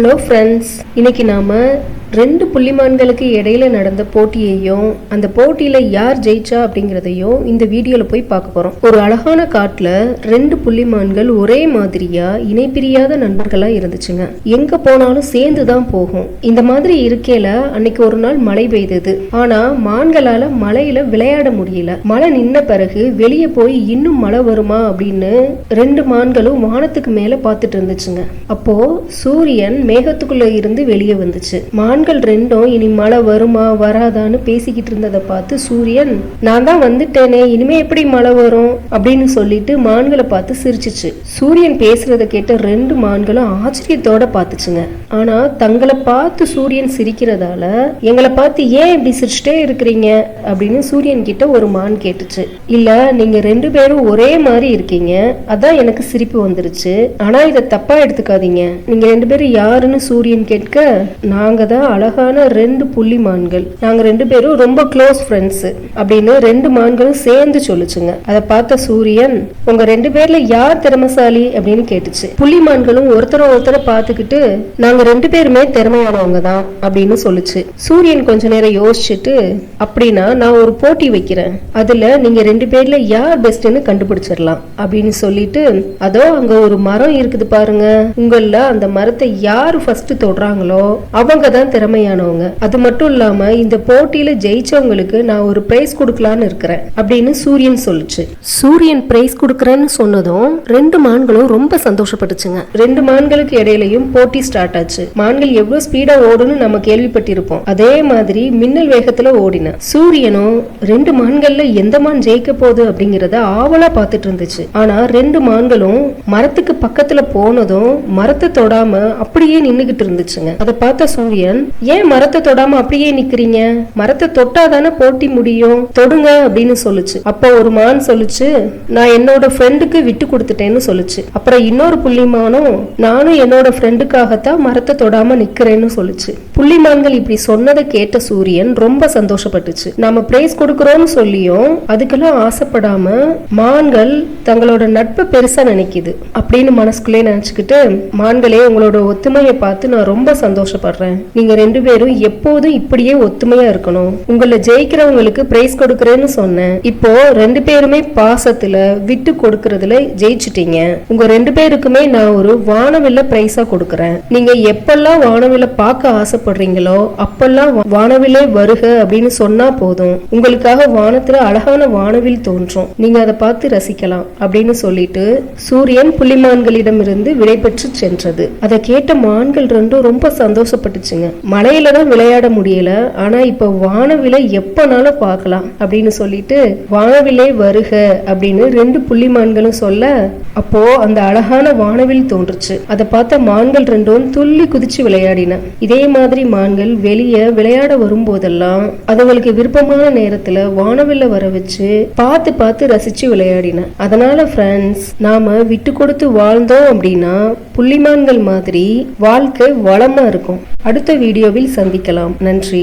Hello friends இன்னைக்கு நாம ரெண்டு புள்ளிமான்களுக்கு இடையில நடந்த போட்டியையும் அந்த போட்டியில யார் ஜெயிச்சா அப்படிங்கிறதையும் இந்த வீடியோல போய் பார்க்க போறோம். ஒரு அழகான காட்டுல ரெண்டு புள்ளிமான்கள் ஒரே மாதிரியா இணைப்பிரியாத நண்பர்களா இருந்துச்சுங்க. எங்க போனாலும் சேர்ந்து தான் போகும். இந்த மாதிரி இருக்கையில அன்னைக்கு ஒரு நாள் மழை பெய்தது. ஆனா மான்களால மழையில் விளையாட முடியல. மழை நின்ன பிறகு வெளியே போய் இன்னும் மழை வருமா அப்படின்னு ரெண்டு மான்களும் வானத்துக்கு மேல பார்த்துட்டு இருந்துச்சுங்க. அப்போ சூரியன் மேகத்துக்குள்ள இருந்து வெளியே வந்துச்சு. ஆண்கள் ரெண்டும் இனி மழை வருமா வராதான்னு பேசிக்கிட்டு இருந்ததை பார்த்து சூரியன் நான் தான் வந்துட்டேனே இனிமே எப்படி மழை வரும்? அப்படின்னு சொல்லிட்டு மான்களை பார்த்து சிரிச்சிச்சு. சூரியன் பேசுறத கேட்ட ரெண்டு மான்களும் ஆச்சரியத்தோட பார்த்துச்சுங்க. ஆனா தங்களை பார்த்து சூரியன் சிரிக்கிறதால எங்களை பார்த்து ஏன் இப்படி சிரிச்சுட்டே இருக்கிறீங்க? அப்படின்னு சூரியன் கிட்ட ஒரு மான் கேட்டுச்சு. இல்ல நீங்க ரெண்டு பேரும் ஒரே மாதிரி இருக்கீங்க. அதான் எனக்கு சிரிப்பு வந்துருச்சு. ஆனா இதை தப்பா எடுத்துக்காதீங்க. நீங்க ரெண்டு பேரும் யாருன்னு சூரியன் கேட்க நாங்க தான் அழகான ரெண்டு புள்ளி மான்கள். நாங்க ரெண்டு பேரும் ரொம்ப க்ளோஸ் ஃப்ரெண்ட்ஸ் அப்படின்னு ரெண்டு மான்களும் சேர்ந்து சொல்லுச்சுங்க. அதை பார்த்த சூரியன் உங்க ரெண்டு பேர்ல யார் திறமசாலி? அப்படின்னு கேட்டுச்சு. புள்ளி மான்களும் ஒருத்தர ஒருத்தரை பார்த்துக்கிட்டு நாங்க ரெண்டு பேருமே திறமையானவங்க தான் அப்படின்னு சொல்லுச்சு. சூரியன் கொஞ்ச நேரம் யோசிச்சுட்டு அப்படின்னா நான் ஒரு போட்டி வைக்கிறேன். அதுல நீங்க ரெண்டு பேர்ல யார் பெஸ்ட்னு கண்டுபிடிச்சிடலாம் அப்படின்னு சொல்லிட்டு அதோ அங்க ஒரு மரம் இருக்குது பாருங்க. உங்கள அந்த மரத்தை யாரு ஃபர்ஸ்ட் தொடுறாங்களோ அவங்க தான் திறமையானவங்க. அது மட்டும் இல்லாம இந்த போட்டியில ஜெயிச்சவங்களுக்கு நான் ஒரு பிரைஸ் கொடுக்கலான்னு இருக்கிறேன் அப்படின்னு சூரியன் சொல்லுச்சு. சூரியன் பிரைஸ் கொடுக்கறேன்னு சொன்னதும் ரெண்டு மான்களும் ரொம்ப சந்தோஷப்பட்டுச்சுங்க. ரெண்டு மான்களுக்கு இடையிலையும் போட்டி ஸ்டார்ட் ஆச்சு. மான்கள் எவ்வளவு ஸ்பீடா ஓடுன்னு நம்ம கேள்விப்பட்டிருப்போம். அதே மாதிரி மின்னல் வேகத்துல ஓடின சூரியனும் ரெண்டு மான்கள்ல எந்த மான் ஜெயிக்க போகுது அப்படிங்கறத ஆவலா பாத்துட்டு இருந்துச்சு. ஆனா ரெண்டு மான்களும் மரத்துக்கு பக்கத்துல போனதும் மரத்தை தொடாம அப்படியே நின்னுகிட்டு இருந்துச்சுங்க. அதை பார்த்த சூரியன் ஏன் மரத்தை தொடாம அப்படியே நிக்கிறீங்க? மரத்தை தொட்டாதானே போட்டி முடியும்? தொடுங்க அப்படின்னு சொல்லுச்சு. அப்போ ஒரு மான் சொல்லுச்சு நான் என்னோட ஃப்ரெண்டுக்கு விட்டு கொடுத்துட்டேன்னு சொல்லுச்சு. அப்புறம் இன்னொரு புள்ளிமானும் நானும் என்னோட ஃப்ரெண்டுக்காகத்தான் மரத்தை தொடாம நிக்கிறேன்னு சொல்லுச்சு. புள்ளிமான்கள் இப்படி சொன்னதை கேட்ட சூரியன் ரொம்ப சந்தோஷப்பட்டுச்சு. நாம பிரேஸ் கொடுக்கறோம்னு சொல்லியும் அதுக்கெல்லாம் ஆசைப்படாம மான்கள் தங்களோட நட்பை பெருசா நினைக்குது. அப்படின்னு மனசுக்குள்ளே நினைச்சுக்கிட்டு மான்களே உங்களோட ஒத்துமையை பார்த்து நான் ரொம்ப சந்தோஷப்படுறேன். நீங்க ரெண்டு பேரும் எப்போதும் இப்படியே ஒத்துமையா இருக்கணும். உங்களை ஜெயிக்கிறவங்களுக்கு பிரைஸ் கொடுக்கறேன்னு சொன்னேன். இப்போ ரெண்டு பேருமே பாசத்துல விட்டு கொடுக்கறதுல ஜெயிச்சிட்டீங்க. உங்க ரெண்டு பேருக்குமே நான் ஒரு வானவில்ல பிரைஸா கொடுக்கறேன். நீங்க எப்பெல்லாம் வானவில்ல பார்க்க ஆசைப்படுறீங்களோ அப்பெல்லாம் வானவிலே வருக அப்படின்னு சொன்னா போதும். உங்களுக்காக வானத்துல அழகான வானவில் தோன்றும். நீங்க அதை பார்த்து ரசிக்கலாம் அப்படின்னு சொல்லிட்டு சூரியன் புள்ளிமான்களிடமிருந்து விடைபெற்று சென்றது. அதை கேட்ட மான்கள் ரெண்டும் ரொம்ப சந்தோஷப்பட்டுச்சுங்க. மலையில தான் விளையாட முடியல. ஆனா இப்ப வானவிலை எப்பனாலும் பார்க்கலாம் அப்படின்னு சொல்லிட்டு வானவிலே வருக அப்படின்னு ரெண்டு புள்ளிமான்களும் சொல்ல அப்போ அந்த அழகான வானவில் தோன்றுச்சு. அதை பார்த்த மான்கள் ரெண்டும் துள்ளி குதிச்சு விளையாடின. இதே மாதிரி மான்கள் வெளியே விளையாட வரும்போதெல்லாம் அதுகளுக்கு விருப்பமான நேரத்துல வானவில்ல வர வச்சு பார்த்து பார்த்து ரசிச்சு விளையாடின. அதனால ஃப்ரெண்ட்ஸ் நாம விட்டு கொடுத்து வாழ்ந்தோம் அப்படின்னா புள்ளிமான்கள் மாதிரி வாழ்க்கை வளமா இருக்கும். அடுத்த வீடியோவில் சந்திக்கலாம். நன்றி.